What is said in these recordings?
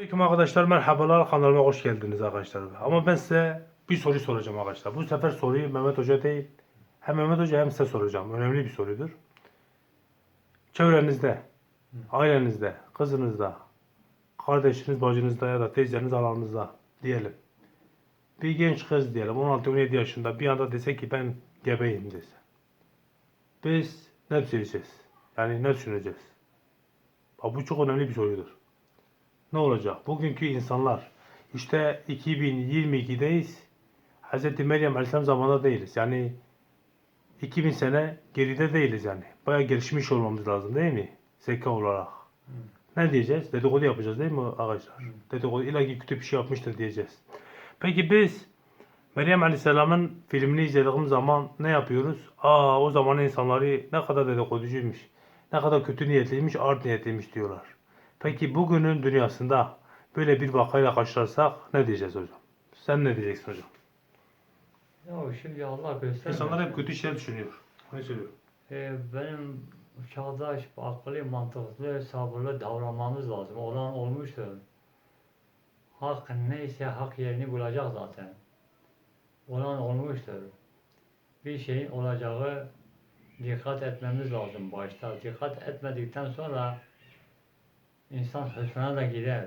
Aleyküm arkadaşlar merhabalar kanalıma hoş geldiniz arkadaşlar. Ama ben size bir soru soracağım arkadaşlar. Bu sefer soruyu Mehmet Hoca değil hem Mehmet Hoca hem size soracağım. Önemli bir sorudur. Çevrenizde, ailenizde, kızınızda, kardeşiniz, bacınızda ya da teyzeniz, alanınızda diyelim. Bir genç kız diyelim 16-17 yaşında bir anda dese ki ben gebeyim dese. Biz ne söyleyeceğiz? Yani ne düşüneceğiz? Bu çok önemli bir sorudur. Ne olacak? Bugünkü insanlar işte 2022'deyiz. Hz. Meryem Aleyhisselam zamanında değiliz. Yani 2000 sene geride değiliz yani. Bayağı gelişmiş olmamız lazım değil mi? Zeka olarak. Ne diyeceğiz? Dedikodu yapacağız değil mi arkadaşlar? Dedikodu illa ki kötü bir şey yapmıştır diyeceğiz. Peki biz Meryem Aleyhisselam'ın filmini izlediğimiz zaman ne yapıyoruz? Aa o zaman insanları ne kadar dedikoducuymuş, ne kadar kötü niyetliymiş, art niyetliymiş diyorlar. Peki bugünün dünyasında böyle bir vakayla karşılarsak ne diyeceğiz hocam? Sen ne diyeceksin hocam? Ya şimdi Allah göstermesin. İnsanlar hep kötü şeyler düşünüyor. Ne söylüyor? Ee, benim çağdaş, akıllı, mantıklı, sabırlı davranmamız lazım. Olan olmuştur. Hak neyse hak yerini bulacak zaten. Olan olmuştur. Bir şeyin olacağı dikkat etmemiz lazım başta. Dikkat etmedikten sonra insan hırsına da gider.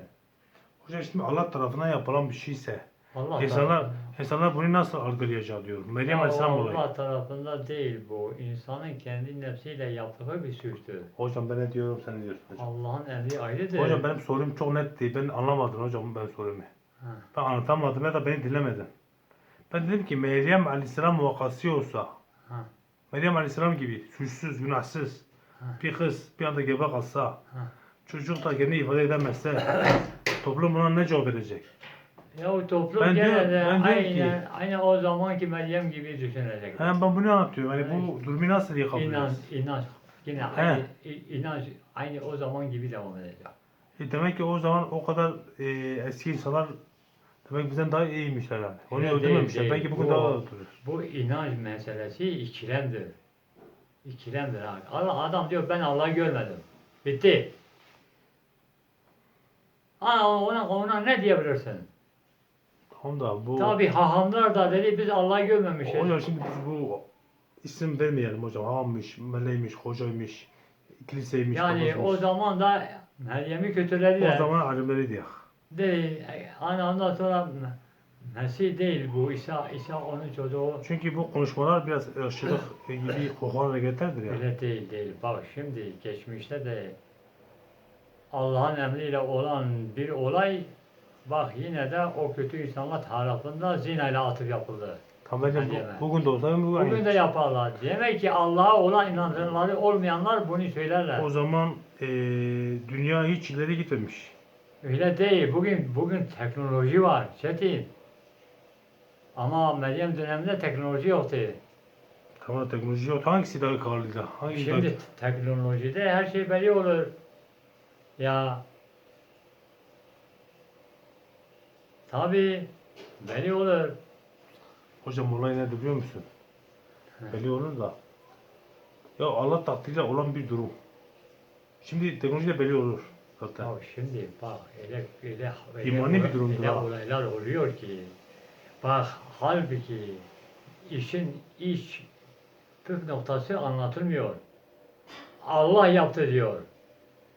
Hocam şimdi Allah tarafından yapılan bir şeyse Allah insanlar tarafından- insanlar bunu nasıl algılayacak diyor. Meryem Aleyhisselam olayı. Allah tarafında değil bu. İnsanın kendi nefsiyle yaptığı bir suçtur. Hocam ben ne diyorum sen ne diyorsun hocam? Allah'ın emri ayrıdır. Hocam benim sorum çok netti. Ben anlamadım hocam ben sorumu. Ha. Ben anlatamadım ya da beni dinlemedin. Ben dedim ki Meryem Aleyhisselam vakası olsa Ha. Meryem Aleyhisselam gibi suçsuz, günahsız Ha. bir kız bir anda gebe kalsa Ha. Çocuk da kendini ifade edemezse toplum buna ne cevap verecek? Ya o toplum Ben gene diyorum- de ben diyorum ki- aynen, o zamanki Meryem gibi düşünecek. He, ben bunu anlatıyorum. Yani bu durumu nasıl İnanç, yıkabiliriz? inanç, yine He. aynı, inanç aynı o zaman gibi devam edecek. E demek ki o zaman o kadar e, eski insanlar demek bizden daha iyiymişler yani. Onu değil, öldürmemişler. değil. Belki bugün Bu- daha da öldürür. Bu inanç meselesi ikilemdir. İkilemdir abi. Allah adam diyor ben Allah'ı görmedim. Bitti. Ha ona, ona ne diyebilirsin? Tamam da bu... Tabi hahamlar da dedi biz Allah'ı görmemişiz. Hocam şimdi biz bu isim vermeyelim hocam. Hammış, meleymiş, hocaymış, kiliseymiş, yani o zaman da Meryem'i kötülediler. o zaman alimleri diyor. Değil. Hani ondan sonra Mesih değil bu İsa, İsa onun çocuğu. Çünkü bu konuşmalar biraz ırkçılık gibi kokan hareketlerdir yani. Öyle değil değil. Bak şimdi geçmişte de Allah'ın emriyle olan bir olay bak yine de o kötü insanlar tarafından zina ile atıf yapıldı. Tamam hocam bu, bugün de olsa bugün, Bugün de yaparlar. Demek ki Allah'a olan inançları olmayanlar bunu söylerler. O zaman e, dünya hiç ileri gitmemiş. Öyle değil. Bugün bugün teknoloji var. Çetin. Ama Meryem döneminde teknoloji yoktu. Tamam teknoloji yok. Hangisi daha karlıydı? Hangi Şimdi teknolojide her şey belli olur. Ya tabi belli olur. Hocam olay ne biliyor musun? He. Belli olur da. Ya Allah takdiriyle olan bir durum. Şimdi teknolojide belli olur zaten. Ya şimdi bak öyle öyle, öyle, İmani bir durumdur öyle ha. olaylar oluyor ki bak halbuki işin iş püf noktası anlatılmıyor. Allah yaptı diyor.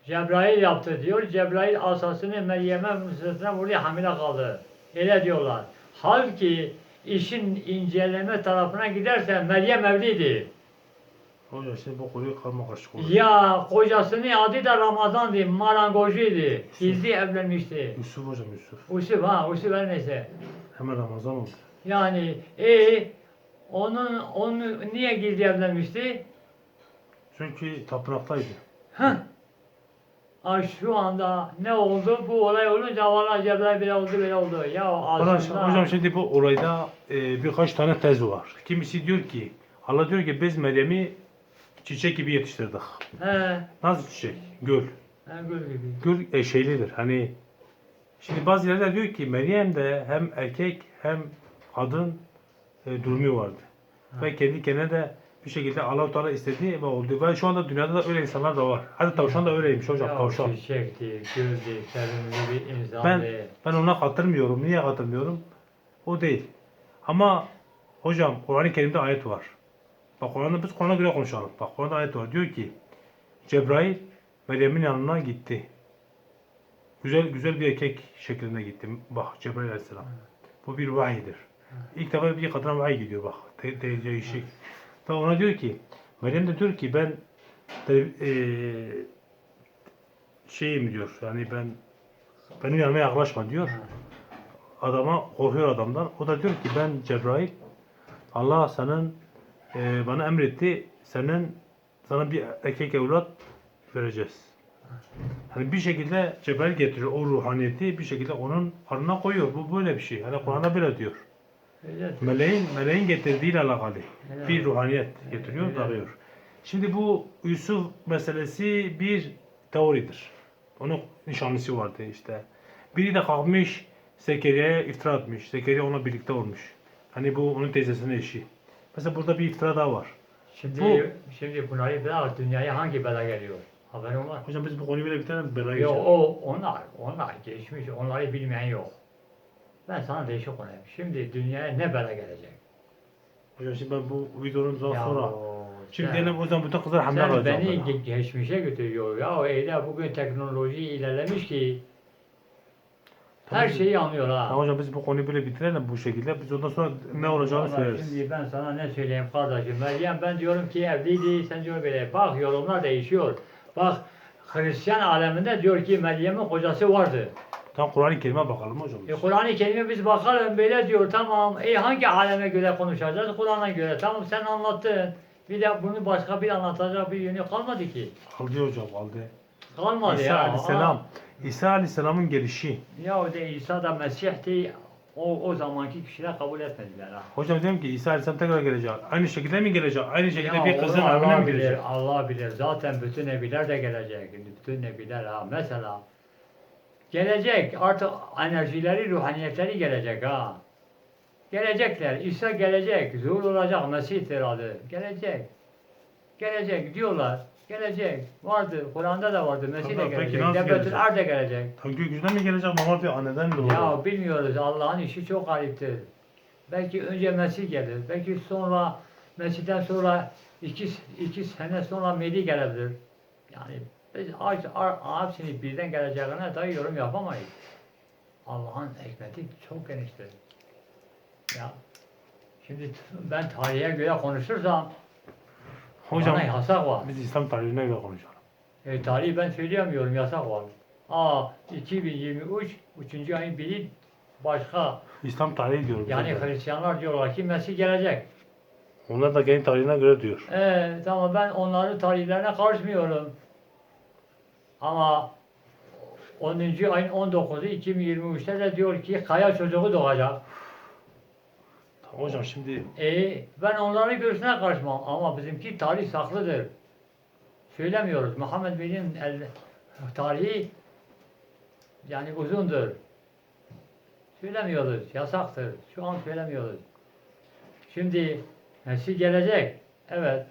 Cebrail yaptı diyor. Cebrail asasını Meryem'e sırtına vurdu hamile kaldı. Öyle diyorlar. Halbuki işin inceleme tarafına giderse Meryem evliydi. Hocam şimdi bu konuyu karma olur. Ya kocasının adı da Ramazan'dı, marangozcuydu. Gizli evlenmişti. Yusuf hocam Yusuf. Usuf ha, Usuf her neyse. Hemen Ramazan oldu. Yani e onun onu niye gizli evlenmişti? Çünkü tapınaktaydı. Heh. Ay şu anda ne oldu? Bu olay olunca valla Cebrail böyle oldu böyle oldu. Ya aslında hocam şimdi bu olayda e, birkaç tane tez var. Kimisi diyor ki Allah diyor ki biz Meryem'i çiçek gibi yetiştirdik. he, Nasıl çiçek? Göl. he, gül gibi. Gül eşeğlidir. Hani şimdi bazı yerler diyor ki Meryem de hem erkek hem kadın e, durumu vardı. Ha. Ve kendi kendine de bir şekilde Allah-u Teala istediği ve oldu. Ve şu anda dünyada da öyle insanlar da var. Hadi tavşan da öyleymiş hocam Ya tavşan. çiçekti, güldü, sevimli bir insandı. Ben ben ona katılmıyorum. Niye katılmıyorum? O değil. Ama hocam Kur'an-ı Kerim'de ayet var. Bak Kur'an'da biz Kur'an'a göre konuşalım. Bak Kur'an'da ayet var. Diyor ki Cebrail Meryem'in yanına gitti. Güzel güzel bir erkek şeklinde gitti. Bak Cebrail Aleyhisselam. Bu bir vahiydir. İlk defa bir kadına vahiy gidiyor bak. Te, te, değişik. Ve ona diyor ki Meryem de diyor ki ben de, eee şeyim diyor. Yani ben benim yanıma yaklaşma diyor. Adama korkuyor adamdan. O da diyor ki ben Cebrail Allah senin e, bana emretti. Senin sana bir erkek evlat vereceğiz. Hani bir şekilde Cebrail getiriyor o ruhaniyeti bir şekilde onun karnına koyuyor. Bu böyle bir şey. Hani Kur'an'da böyle diyor. Öyle. Meleğin, meleğin getirdiğiyle alakalı Evet. bir ruhaniyet getiriyor, Evet. dağıyor. Şimdi bu Yusuf meselesi bir teoridir. Onun nişanlısı vardı işte. Biri de kalkmış Zekeriya'ya iftira atmış. Zekeriya onunla birlikte olmuş. Hani bu onun teyzesinin eşi. Mesela burada bir iftira daha var. Şimdi, Bu- şimdi bunları bırak dünyaya hangi bela geliyor? Haberin var. Hocam biz bu konuyu böyle bitirelim. Belaya Yok geçelim. o onlar, onlar geçmiş, onları bilmeyen yok. Ben sana değişik konuyum. Şimdi dünyaya ne bela gelecek? Hocam şimdi ben bu videonun Ya, sonra. Şimdi sen- o zaman bütün kızlar hamile Sen beni ge- geçmişe götürüyor. Ya öyle bugün teknoloji ilerlemiş ki her şeyi anlıyor ha. Tamam hocam biz bu konuyu böyle bitirelim bu şekilde. Biz ondan sonra ne olacağını Vallahi söyleriz. Şimdi ben sana ne söyleyeyim kardeşim. Meryem ben diyorum ki evliydi. Sen diyor böyle. Bak yorumlar değişiyor. Bak Hristiyan aleminde diyor ki Meryem'in kocası vardı. Tam Kur'an-ı Kerim'e bakalım hocam. E, Kur'an-ı Kerim'e biz bakalım böyle diyor tamam. E hangi aleme göre konuşacağız? Kur'an'a göre. Tamam sen anlattın. Bir de bunu başka bir anlatacak bir yönü kalmadı ki. Aldı hocam aldı. Kalmadı İsa ya. Aleyhisselam. İsa Aleyhisselam'ın gelişi. Ya o de İsa da Mesih'ti. O, o zamanki kişiler kabul etmediler ha. Hocam diyorum ki İsa Aleyhisselam tekrar gelecek. Aynı şekilde mi gelecek? Aynı şekilde Ya bir kızın Allah mi gelecek? Allah bilir. Zaten bütün nebiler de gelecek. Bütün nebiler ha. Mesela gelecek artık enerjileri, ruhaniyetleri gelecek ha. Gelecekler. İsa gelecek. Zuhur olacak. Mesih'tir adı. Gelecek. Gelecek diyorlar. Gelecek. Vardı. Kur'an'da da vardı. Mesih de gelecek. gelecek? Ar da gelecek. Tam gökyüzünden mi gelecek? Normal bir anneden mi? Ya bilmiyoruz. Allah'ın işi çok gariptir. Belki önce Mesih gelir. Belki sonra Mesih'ten sonra iki, iki sene sonra Mehdi gelebilir. Yani biz hepsini birden geleceğine dahi yorum yapamayız. Allah'ın hikmeti çok geniştir. Ya şimdi ben tarihe göre konuşursam Hocam bana yasak var. biz İslam tarihine göre konuşalım. E, tarihi ben söyleyemiyorum yasak var. Aa 2023 3. ayın biri başka İslam tarihi diyorum. Yani zaten. Hristiyanlar diyorlar ki Mesih gelecek. Onlar da kendi tarihine göre diyor. Ee, tamam ben onların tarihlerine karışmıyorum. Ama 10. ayın 19'u 2023'te de diyor ki kaya çocuğu doğacak. Tamam hocam şimdi E ben onların görüşüne karışmam ama bizimki tarih saklıdır. Söylemiyoruz. Muhammed Bin'in el, tarihi yani uzundur. Söylemiyoruz. Yasaktır. Şu an söylemiyoruz. Şimdi Mesih gelecek. Evet.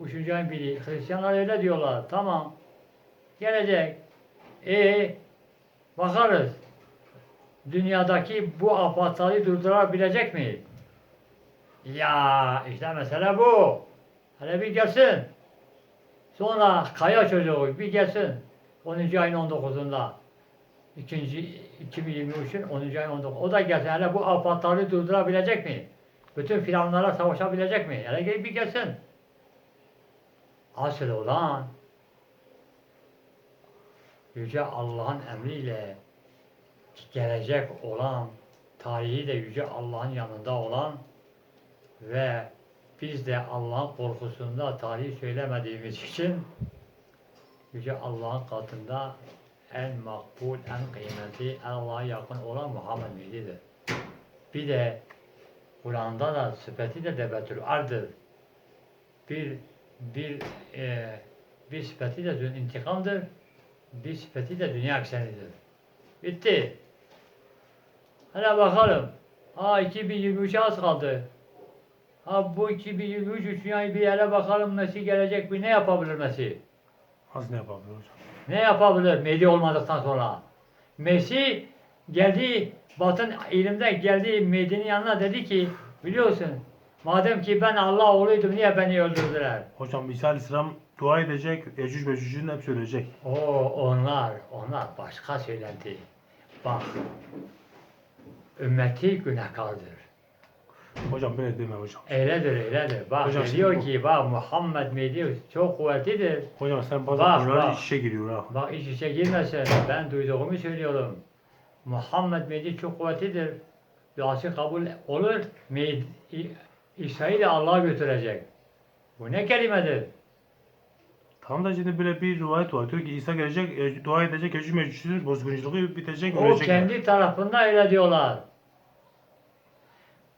Üçüncü ayın biri. Hristiyanlar öyle diyorlar. Tamam. Gelecek. E bakarız. Dünyadaki bu afatları durdurabilecek mi? Ya işte mesele bu. Hele bir gelsin. Sonra kaya çocuğu bir gelsin. 10. ayın 19'unda. İkinci 2023'ün 10. ayın 19. O da gelsin. Hele bu afatları durdurabilecek mi? Bütün firavunlara savaşabilecek mi? Hele bir gelsin. Asıl olan Yüce Allah'ın emriyle gelecek olan, tarihi de Yüce Allah'ın yanında olan ve biz de Allah'ın korkusunda tarihi söylemediğimiz için Yüce Allah'ın katında en makbul, en kıymetli, en Allah'a yakın olan Muhammed Mehdi'dir. Bir de Kur'an'da da sıfeti de debetül ardır. Bir bir e, bir de dün intikamdır. Bir de dünya eksenidir. Bitti. Hele bakalım. Aa 2023'e az kaldı. Ha bu 2023 dünyayı bir yere bakalım Mesih gelecek bir ne yapabilir Mesih? Az ne yapabilir hocam? Ne yapabilir Mehdi olmadıktan sonra? Mesih geldi batın ilimde geldi Mehdi'nin yanına dedi ki biliyorsun madem ki ben Allah oğluydum niye beni öldürdüler? Hocam İsa Aleyhisselam dua edecek, Ecüc Mecüc'ün hep söyleyecek. O onlar onlar başka söylenti. Bak ümmeti günahkardır. Hocam böyle deme hocam. Öyledir öyledir. Bak Hocam diyor ki bak Muhammed Mehdi çok kuvvetlidir. Hocam sen bazı Bak, bak. iç içe giriyor ha. Bak iç içe girmesin. Ben duyduğumu söylüyorum. Muhammed Mehdi çok kuvvetlidir. Duası kabul olur. Mehdi, Da Allah'a götürecek. Bu ne kelimedir? Tam da şimdi böyle bir rivayet var. Diyor ki İsa gelecek, e, dua edecek, Ecüc Mecüc'ün bozgunculuğu bitecek, O ölecek. kendi tarafında öyle diyorlar.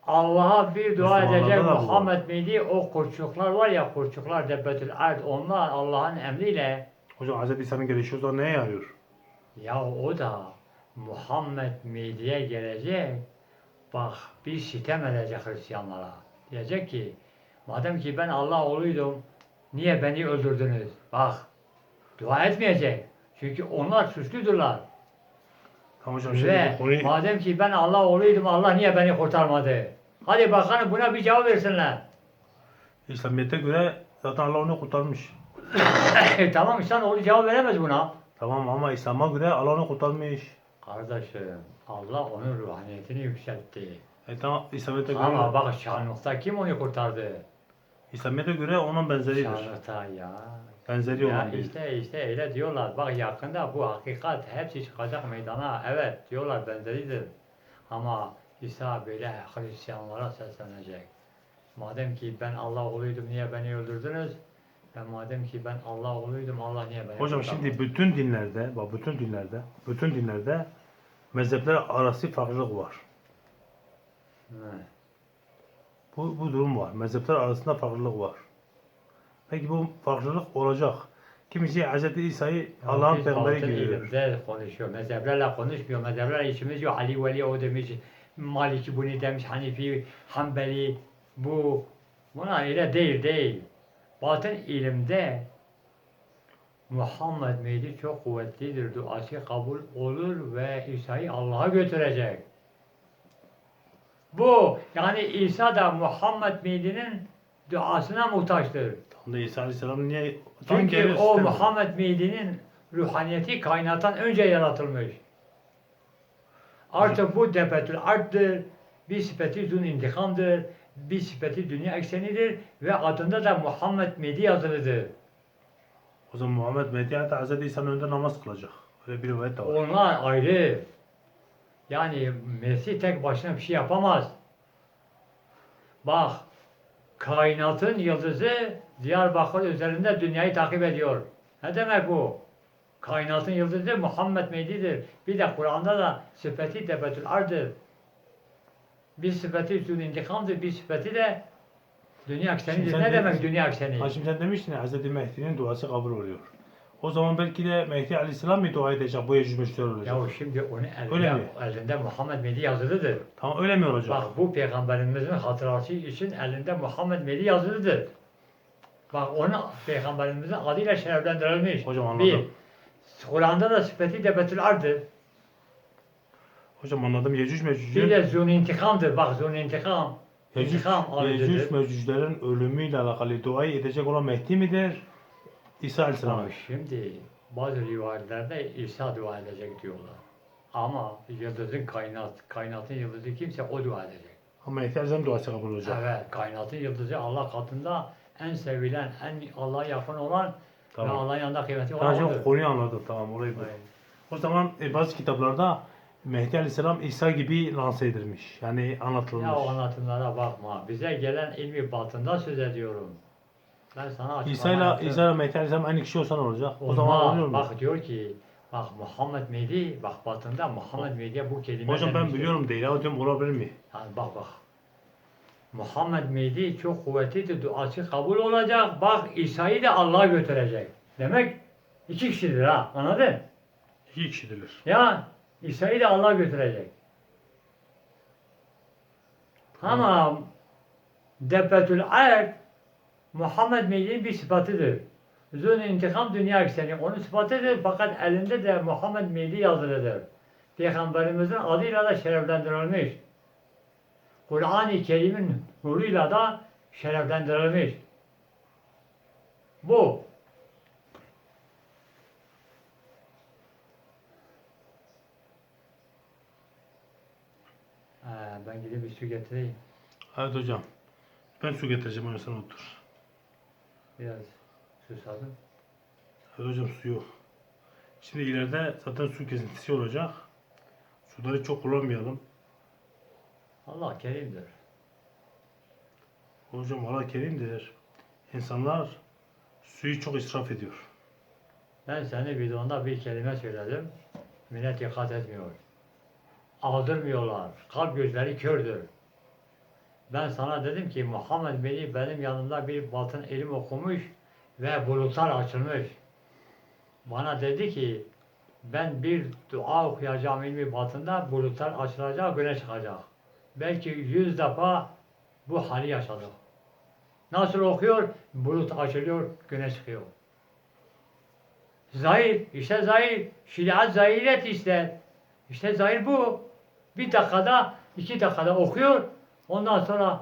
Allah'a bir dua edecek. Muhammed Mehdi o kurçuklar var ya kurçuklar Debbetül Ard onlar Allah'ın emriyle Hocam Hz. İsa'nın gelişi o zaman neye yarıyor? ya o da Muhammed Mehdi'ye gelecek bak bir sitem edecek Hristiyanlara. Diyecek ki madem ki ben Allah oğluydum niye beni öldürdünüz? Bak dua etmeyecek. Çünkü onlar suçludurlar. Tamam hocam şimdi Ve konuyu... madem ki ben Allah oğluydum Allah niye beni kurtarmadı? Hadi bakalım buna bir cevap versinler. İslamiyet'e göre zaten Allah onu kurtarmış. tamam insan oğlu cevap veremez buna. Tamam ama İslam'a göre Allah onu kurtarmış. Kardeşim Allah onun ruhaniyetini yükseltti. E tamam İslamiyet'e göre, Ama bak Şanlık'ta kim onu kurtardı? İslamiyet'e göre onun benzeridir. Şanlık'ta ya. Benzeri Ya olan işte işte öyle diyorlar. Bak yakında bu hakikat hepsi çıkacak meydana. Evet diyorlar benzeridir. Ama İsa böyle Hristiyanlara seslenecek. Madem ki ben Allah oğluydum niye beni öldürdünüz? Ben madem ki ben Allah oğluydum Allah niye beni Hocam kurtarmadı? şimdi bütün dinlerde, bak bütün dinlerde, bütün dinlerde mezhepler arası farklılık var. Bu, bu durum var. Mezhepler arasında farklılık var. Peki bu farklılık olacak. Kimisi Hz. İsa'yı Allah'ın peygamberi gibi görür. ilimde konuşuyor. Mezheplerle konuşmuyor. Mezheplerle işimiz yok. Ali Veli o demiş. Maliki bunu demiş. Hanifi, Hanbeli bu. Buna öyle değil değil. Batın ilimde Muhammed Mehdi çok kuvvetlidir. Duası kabul olur ve İsa'yı Allah'a götürecek. Bu yani İsa da Muhammed Mehdi'nin duasına muhtaçtır. Tam da İsa Aleyhisselam niye tam Çünkü o. Muhammed Mehdi'nin ruhaniyeti kainattan önce yaratılmış. Artık bu debetül arttır, bir sıfeti zun intikamdır, bir sıfeti dünya eksenidir ve adında da Muhammed Mehdi yazılıdır. O zaman Muhammed Mehdi hatta Hz. İsa'nın önünde namaz kılacak. Öyle bir rivayet de var. Onlar ayrı. Yani Mesih tek başına bir şey yapamaz. Bak, kainatın yıldızı Diyarbakır üzerinde dünyayı takip ediyor. Ne demek bu? Kainatın yıldızı Muhammed Mehdi'dir. Bir de Kur'an'da da sıfeti debetül ardır. Bir sıfeti zul intikamdır, bir sıfeti de dünya eksenidir. Ne de- demek dünya ekseni? Ha şimdi sen demiştin ya Hz. Mehdi'nin duası kabul oluyor. O zaman belki de Mehdi Aleyhisselam bir dua edecek, bu Ecüc Mecücler olacak. Ya şimdi onu Öyle elinde, mi? elinde Muhammed Mehdi yazılıdır. Tamam öyle mi olacak? Bak bu peygamberimizin hatırası için elinde Muhammed Mehdi yazılıdır. Bak onu peygamberimizin adıyla şereflendirilmiş. Hocam anladım. Bir, Kur'an'da da sıfeti debetül ardır. Hocam anladım. Yecüc Bir Mecüc'ün de zun intikamdır. Bak zun intikam. Yecüc, İntikam Yecüc. Mecüclerin ölümüyle alakalı duayı edecek olan Mehdi midir? İsa Aleyhisselam. Ama şimdi bazı rivayetlerde İsa dua edecek diyorlar. Ama yıldızın kainat, kainatın yıldızı kimse o dua edecek. Ama Mehdi Aleyhisselam duası kabul olacak. Evet, kainatın yıldızı Allah katında en sevilen, en Allah'a yakın olan ve Tamam. Allah'ın yanında kıymeti olan Tamam şimdi odur. konuyu anladım. Tamam orayı. Evet. O zaman e, bazı kitaplarda Mehdi Aleyhisselam İsa gibi lanse edilmiş. Yani anlatılmış. Ya o anlatımlara bakma. Bize gelen ilmi batında söz ediyorum. Ben sana açıklama İsa ile yaptım. Mehdi aynı kişi olsa ne olacak? O Olmaz. zaman oluyor mu? Bak diyor ki, bak Muhammed Mehdi, bak batında Muhammed Mehdi'ye bu kelime Hocam ben biliyorum değil. Ya diyorum olabilir mi? Yani bak bak. Muhammed Mehdi çok kuvvetlidir, duası kabul olacak. Bak İsa'yı da Allah'a götürecek. Demek iki kişidir ha, anladın? İki kişidirler. Ya İsa'yı da Allah götürecek. Ama Debetül Erd Muhammed Mehdi'nin bir sıfatıdır. Zun intikam dünya ekseni onun sıfatıdır fakat elinde de Muhammed Mehdi yazılıdır. Peygamberimizin adıyla da şereflendirilmiş. Kur'an-ı Kerim'in nuruyla da şereflendirilmiş. Bu. Ee, ben gidip bir su getireyim. Evet hocam. Ben su getireceğim hocam sen otur. Biraz susadım. Evet hocam su yok. Şimdi ileride zaten su kesintisi olacak. Suları çok kullanmayalım. Allah kerimdir. Hocam Allah kerimdir. İnsanlar suyu çok israf ediyor. Ben seni bidonda bir kelime söyledim. Millet dikkat etmiyor. Aldırmıyorlar. Kalp gözleri kördür. Ben sana dedim ki Muhammed Bey benim yanımda bir batın ilim okumuş ve bulutlar açılmış. Bana dedi ki ben bir dua okuyacağım ilmi batında bulutlar açılacak, güneş çıkacak. Belki yüz defa bu hali yaşadık. Nasıl okuyor? Bulut açılıyor, güneş çıkıyor. Zahir, işte zahir. Şeriat zahiret ister. İşte zahir bu. Bir dakikada, iki dakikada okuyor. Ondan sonra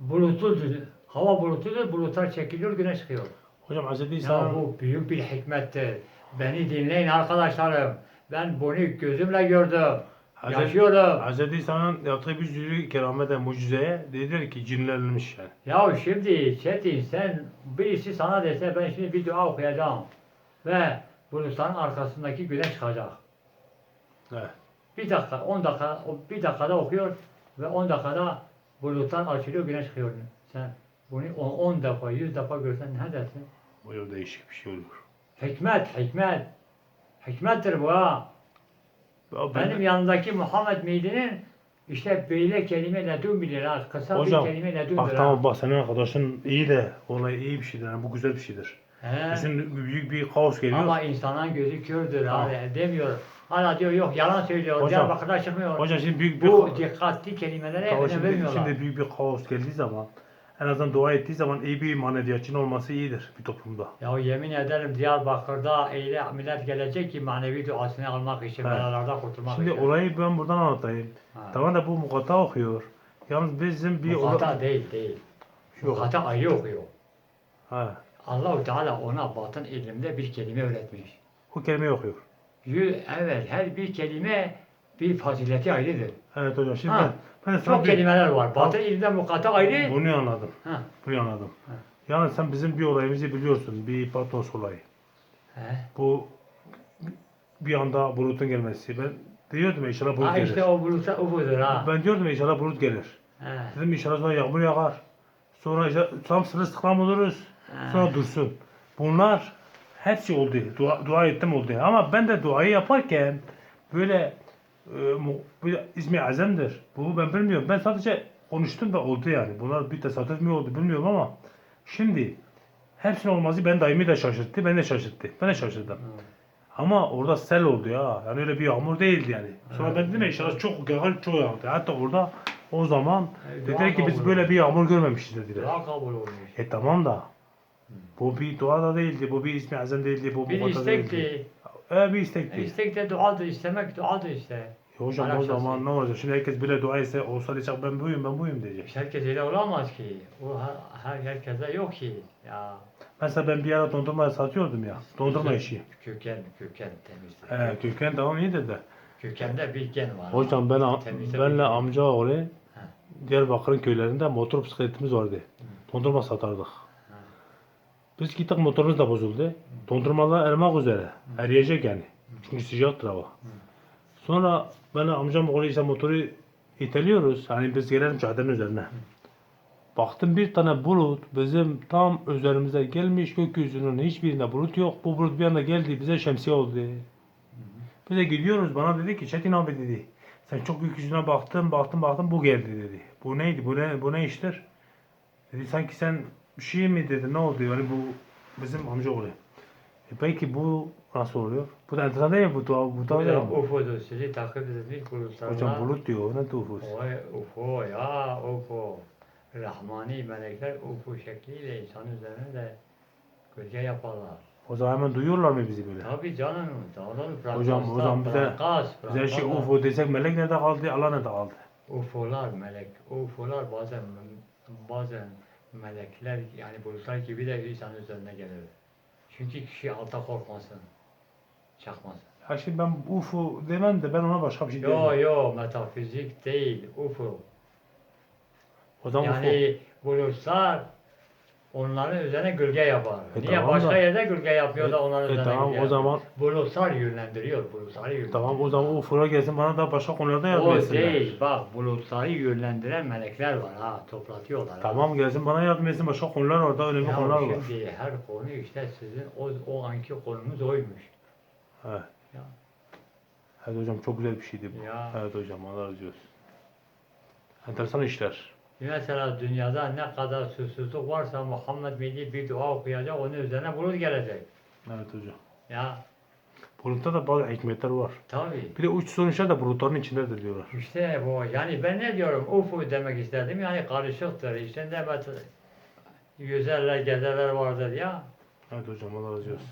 bulutludur. Hava bulutludur, bulutlar çekiliyor, güneş çıkıyor. Hocam Hz. Ya İsa'nın bu büyük bir hikmettir. Beni dinleyin arkadaşlarım. Ben bunu gözümle gördüm. Hz. Yaşıyorum. Hz. İsa'nın yaptığı bir sürü keramete, mucizeye dediler ki cinlenmiş yani. Ya şimdi Çetin sen birisi sana dese ben şimdi bir dua okuyacağım. Ve bulutların arkasındaki güneş çıkacak. Evet. Bir dakika, 10 dakika, bir dakikada okuyor ve 10 dakikada bulutlar açılıyor, güneş çıkıyor. Sen bunu 10 defa, 100 defa görsen ne dersin? Bu yol değişik bir şey olur. Hikmet, hikmet. Hikmettir bu ha. Ya ben- Benim yanındaki Muhammed Meydi'nin işte böyle kelime ledun bilir ha. Kısa Hocam, bir kelime ledundur Bak ha. tamam bak senin arkadaşın iyi de olay iyi bir şeydir. Yani bu güzel bir şeydir. He. Düşün büyük bir kaos geliyor. Ama insanın gözü kördür Tamam. abi demiyor. Hala diyor yok yalan söylüyor. Hocam, Diyarbakır'da çıkmıyor. Hocam şimdi büyük bir bu dikkatli kelimelere Tamam, şimdi, vermiyorlar. şimdi büyük bir kaos geldiği zaman en azından dua ettiği zaman iyi bir maneviyatçının olması iyidir bir toplumda. Ya yemin ederim Diyarbakır'da öyle millet gelecek ki manevi duasını almak için, Evet. belalardan kurtulmak Şimdi için. olayı ben buradan anlatayım. Ha. Tamam da bu mukata okuyor. Yalnız bizim bir Mukata ola- değil değil. Yok. Mukata ayrı okuyor. Ha, Allahu Teala ona batın ilimde bir kelime öğretmiş. o kelimeyi okuyor. Yü- Evet her bir kelime bir fazileti ayrıdır. Evet hocam şimdi Ha, ben, ben Çok bir- kelimeler var. Batın ilimde mukata ayrı. bunu anladım. Ha. Bunu anladım. Ha. Yalnız sen bizim bir olayımızı biliyorsun. Bir patnos olayı. He. Bu bir anda bulutun gelmesi. Ben diyordum inşallah bulut Ha gelir. işte o bulutsa o budur ha. Ben diyordum inşallah bulut gelir. He. Dedim inşallah sonra yağmur yağar. Sonra işte tam sırılsıklam oluruz. Sonra dursun. Bunlar hepsi oldu. Dua, dua ettim oldu. Ama ben de duayı yaparken böyle e, ismi azemdir. Bu ben bilmiyorum. Ben sadece konuştum ve oldu yani. Bunlar bir tesadüf mü oldu bilmiyorum ama şimdi hepsinin olması ben daimi de şaşırttı. Ben de şaşırttı. Ben de şaşırdım. Ama orada sel oldu ya. Yani öyle bir yağmur değildi yani. Sonra ben dedim inşallah çok yağar, çok yağdı. Hatta orada o zaman Evet, dediler ki biz böyle bir yağmur görmemişiz dediler. Dua kabul olmuş. E tamam da bu bir dua da değildi, bu bir ismi azam değildi, bu Bir da değildi. istekti. E bir istekti. İstek de duadır. istemek duadır işte. E hocam o Alakası zaman ne olacak? Şimdi herkes böyle dua etse olsa diyecek ben buyum ben buyum diyecek. İşte herkes öyle olamaz ki. O her, her herkese yok ki. Ya. Mesela ben bir ara dondurma satıyordum ya. Dondurma işi. Köken, köken temizdir. E, köken tamam iyi dedi. Kökende bir gen var. Hocam ben Temizle benle amca oğlu Diyarbakır'ın köylerinde motor bisikletimiz vardı. Dondurma satardık. Biz gittik motorumuz da bozuldu. Dondurmalar erimek üzere. Eriyecek yani. Çünkü sıcaktır hava. Sonra ben amcam oğlu işte motoru iteliyoruz. Hani biz gelelim çadırın üzerine. Baktım bir tane bulut bizim tam üzerimize gelmiş gökyüzünün hiçbirinde bulut yok. Bu bulut bir anda geldi bize şemsiye oldu. Biz de gidiyoruz bana dedi ki Çetin abi dedi. Sen çok gökyüzüne baktın baktın baktın bu geldi dedi. Bu neydi bu ne bu ne iştir? Dedi sanki sen bir şey mi dedi ne oldu yani bu bizim amca oluyor. E peki bu nasıl oluyor? Bu da enteresan değil mi bu dua bu Bu dua değil da? UFO'dur. Sizi takip edilmiş bulutlarla. Hocam bulut diyor ne tufus. Oy UFO ya UFO. Rahmani melekler UFO şekliyle insan üzerine de gölge yaparlar. O zaman hemen duyuyorlar mı bizi böyle? Tabii canım, dağılır Hocam, o zaman bize- Bize şey UFO desek melek nerede kaldı, Allah nerede kaldı? UFO'lar melek, UFO'lar bazen bazen melekler yani bulutlar gibi de insan üzerine gelir. Çünkü kişi alta korkmasın, çakmasın. Ya şimdi ben UFO demem de ben ona başka bir şey Yo diyeceğim. yo metafizik değil, UFO. O UFO. Yani bulutlar onların üzerine gölge yapar. E Niye tamam başka da- yerde gölge yapıyor da onların E üzerine tamam, gölge o zaman-? Bulutlar yönlendiriyor, bulutları yönlendiriyor. Tamam o zaman UFO'lar gelsin bana da başka konularda yardım O etsinler. değil, bak bulutları yönlendiren melekler var ha, toplatıyorlar. ha. Tamam gelsin bana yardım etsin başka konular orada önemli Ya konular var. şimdi her konu işte sizin o, o anki konumuz oymuş. Evet. Ya. Evet hocam çok güzel bir şeydi bu. Ya. Evet hocam Allah razı olsun. Enteresan işler. Mesela dünyada ne kadar susuzluk varsa Muhammed Mehdi bir dua okuyacak, onun üzerine bulut gelecek. Evet hocam. Ya Bulutta da bazı hikmetler var. tabii. Bir de uç sonuçlar da bulutların içindedir diyorlar. İşte bu yani ben ne diyorum UFO demek istedim yani karışıktır. İçinde yüzerler gezerler vardır ya. Evet hocam Allah razı olsun.